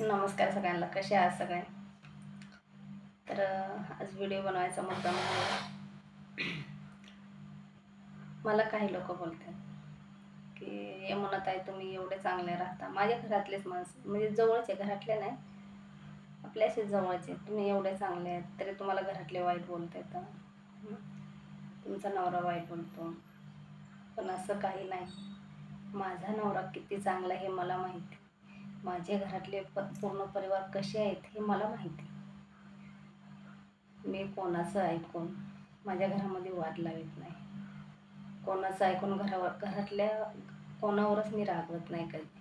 नमस्कार सगळ्यांना कसे आहात सगळे? तर आज व्हिडिओ बनवायचा मुद्दा म्हणजे मला काही लोक बोलतात की हे म्हणत आहे तुम्ही एवढे चांगले राहता. माझ्या घरातलेच माणसं म्हणजे जवळचे घरातले नाही. आपल्याशीच जवळचे तुम्ही एवढे चांगले आहेत तरी तुम्हाला घरातले वाईट बोलत येतं. तुमचा नवरा वाईट बोलतो. पण असं काही नाही. माझा नवरा किती चांगला हे मला माहिती माझे घरातले प पूर्ण परिवार कसे आहेत हे मला माहिती मी कोणाचं ऐकून माझ्या घरामध्ये वाद लावत नाही. कोणाचं ऐकून घरावर घरातल्या कोणावरच मी रागवत नाही कधी.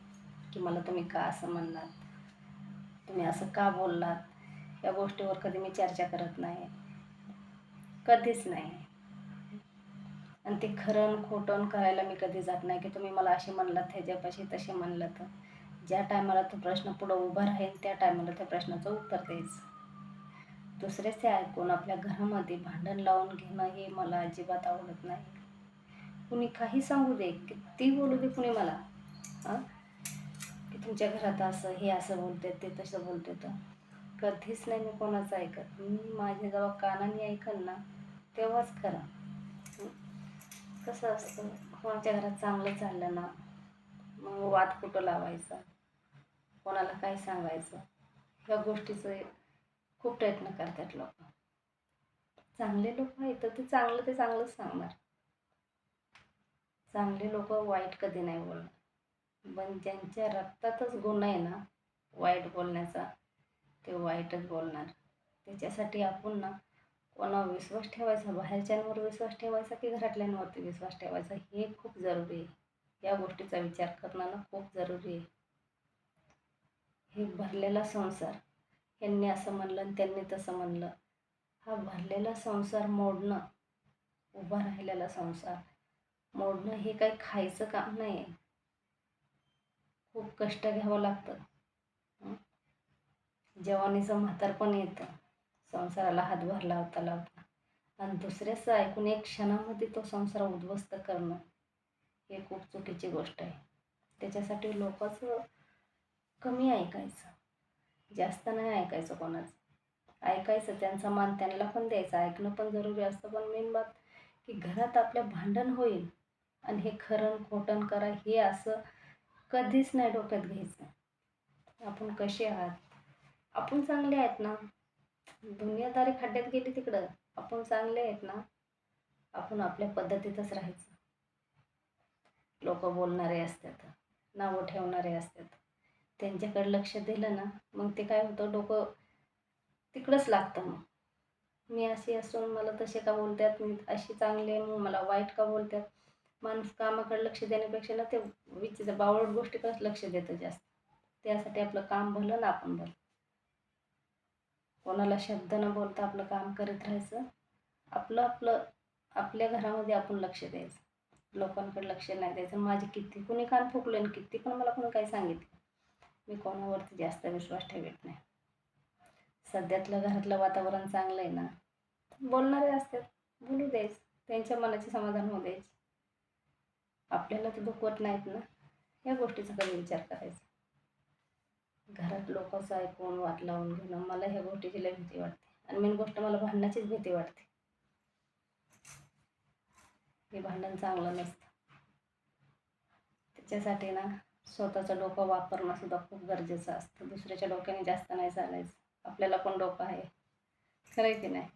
की मला तुम्ही का असं म्हणलात? तुम्ही असं का बोललात? या गोष्टीवर कधी मी चर्चा करत नाही. कधीच नाही. आणि ते खरं खोटण खोटं करायला मी कधी जात नाही की तुम्ही मला असे म्हणलात ह्याच्यापाशी तसे म्हणलं तर ज्या टायमाला तो प्रश्न पुढं उभा राहील त्या टायमाला त्या प्रश्नाचं उत्तर द्यायचं. दुसऱ्याचे ऐकून आपल्या घरामध्ये भांडण लावून घेणं हे मला अजिबात आवडत नाही. कुणी काही सांगू दे किती बोलू दे कुणी मला? हां? की तुमच्या घरात असं हे असं बोलते ते तसं बोलते तर. कधीच नाही मी कोणाचं ऐकत. मी माझ्या जेव्हा कानाने ऐकल ना तेव्हाच करा कसं असतं कोणाच्या घरात चांगलं चाललं ना मग वाद कुठं लावायचा? कोणाला काय सांगायचं? ह्या गोष्टीचं खूप प्रयत्न करतात लोक. चांगले लोक आहेत तर ते चांगलं ते चांगलंच सांगणार. चांगले लोक वाईट कधी नाही बोलणार. पण ज्यांच्या रक्तातच गुण आहे ना वाईट बोलण्याचा ते वाईटच बोलणार. त्याच्यासाठी आपण ना कोणावर विश्वास ठेवायचा बाहेरच्यांवर विश्वास ठेवायचा की घरातल्यांवरती विश्वास ठेवायचा हे खूप जरुरी आहे. या गोष्टीचा विचार करणं ना खूप जरुरी आहे. हे भरलेला संसार. यांनी असं म्हणलं आणि त्यांनी तसं म्हणलं. हा भरलेला संसार मोडणं उभा राहिलेला संसार. मोडणं हे काही खायचं काम नाही आहे खूप कष्ट घ्यावं लागतं. जवानीचं म्हातारपण येतं. संसाराला हातभार लावता लावता. आणि दुसऱ्याचं ऐकून एक क्षणामध्ये तो संसार उद्ध्वस्त करणं हे खूप चुकीची गोष्ट आहे. त्याच्यासाठी लोकांचं कमी ऐकायचं. जास्त नाही ऐकायचं कोणाचं. ऐकायचं त्यांचा मान त्यांना पण द्यायचा. ऐकणं पण जरुरी असतं. पण मेन बात की घरात आपल्या भांडण होईल. आणि हे खरण खोटण करा हे असं कधीच नाही डोक्यात घ्यायचं. आपण कसे आहात? आपण चांगले आहेत ना? दुनियादारी खड्ड्यात गेली तिकडं. आपण चांगले आहेत ना? आपण आपल्या पद्धतीतच राहायचं. लोक बोलणारे असतात. नावं ठेवणारे असतात. त्यांच्याकडे लक्ष दिलं ना मग ते काय होतं डोकं तिकडंच लागतं मग. मी अशी असून मला तसे का बोलतात मी अशी चांगली आहे मग मला वाईट का बोलतात. माणूस कामाकडे लक्ष देण्यापेक्षा ना ते विचित्र बावळट गोष्टीकडेच लक्ष देतं जास्त. त्यासाठी आपलं काम भलं ना आपण भलं. कोणाला शब्द न बोलता आपलं काम करीत राहायचं. आपलं आपलं आपल्या घरामध्ये आपण लक्ष द्यायचं. लोकांकडे लक्ष नाही द्यायचं. माझे किती कुणी कान फुकले आणि किती पण मला कोणी काही सांगितलं. मी कोणावरती जास्त विश्वास ठेवत नाही. सध्यातलं घरातलं वातावरण चांगलं आहे ना? बोलणारे असतात. बोलू द्यायच त्यांच्या मनाचे समाधान होऊ द्यायच आपल्याला ते दुखवत नाहीत ना? या गोष्टीचा कधी विचार करायचा? घरात लोकांचं ऐकून वाट लावून घेणं मला ह्या गोष्टीची लय भीती वाटते. आणि मेन गोष्ट मला भांडणाचीच भीती वाटते. हे भांडण चांगलं नसतं. त्याच्यासाठी ना स्वतःचं डोकं वापरणं सुद्धा खूप गरजेचं असतं. दुसऱ्याच्या डोक्याने जास्त नाही चालायचं. आपल्याला पण डोकं आहे. खरं आहे की नाही?